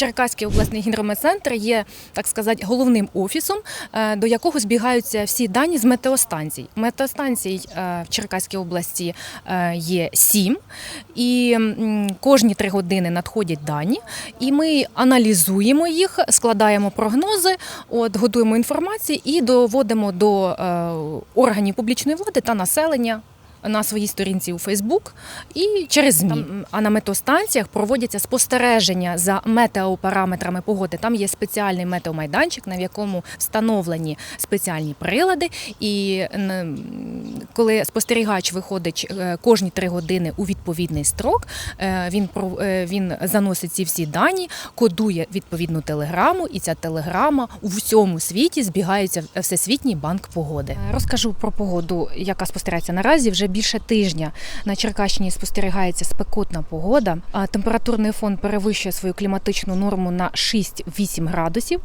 Черкаський обласний гідрометцентр є, так сказати, головним офісом, е, до якого збігаються всі дані з метеостанцій. Метеостанцій е, в Черкаській області е, є сім, і кожні три години надходять дані, і ми аналізуємо їх, складаємо прогнози, от, готуємо інформацію і доводимо до органів публічної влади та населення. На своїй сторінці у Фейсбук і через ЗМІ. Там, а на метеостанціях проводяться спостереження за метеопараметрами погоди. Там є спеціальний метеомайданчик, на якому встановлені спеціальні прилади. І коли спостерігач виходить е, кожні три години у відповідний строк, е, він е, він заносить ці всі дані, кодує відповідну телеграму, і ця телеграма у всьому світі збігається всесвітній банк погоди. Розкажу про погоду, яка спостерігається наразі. Вже більше тижня на Черкащині спостерігається спекотна погода. Температурний фон перевищує свою кліматичну норму на 6-8 градусів.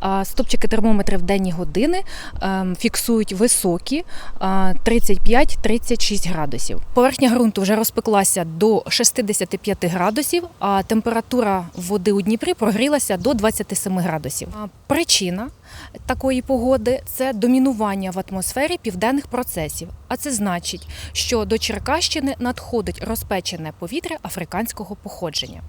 А Стопчики термометрів в денні години ем, фіксують високі а, 35-36 градусів. Поверхня ґрунту вже розпеклася до 65 градусів, а температура води у Дніпрі прогрілася до 27 градусів. Причина такої погоди це домінування в атмосфері південних процесів. А це значить, що до Черкащини надходить розпечене повітря африканського походження.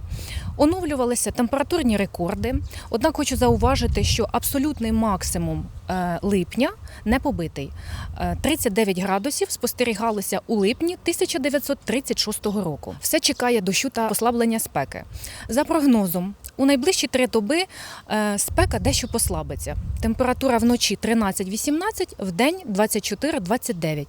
Оновлювалися температурні рекорди. Однак хочу зауважити, що абсолютний максимум е, липня не побитий. Е, 39 градусів спостерігалося у липні 1936 року. Все чекає дощу та послаблення спеки. За прогнозом, у найближчі три доби е, спека дещо послабиться. Температура вночі 13-18, в день 24-29.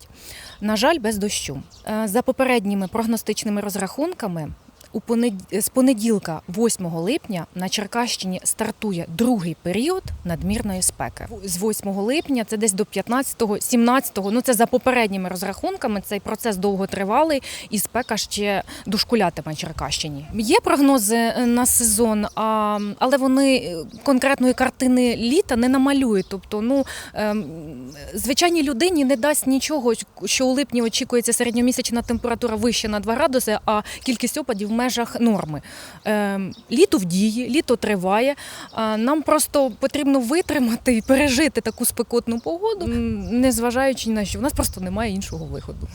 На жаль, без дощу. Е, За попередніми прогностичними розрахунками. У понед- з понеділка, 8 липня, на Черкащині стартує другий період надмірної спеки. З 8 липня це десь до 15-го, 17-го, ну це за попередніми розрахунками. Цей процес довготривалий і спека ще дошкулятиме Черкащині. Є прогнози е, на сезон, а, але вони е, конкретної картини літа не намалюють. Тобто, ну ем, звичайній людині не дасть нічого, що у липні очікується середньомісячна температура вища на 2 градуси, а кількість опадів межах норми. Ем, Літо в дії, літо триває. Нам просто потрібно витримати і пережити таку спекотну погоду, незважаючи на що. У нас просто немає іншого виходу.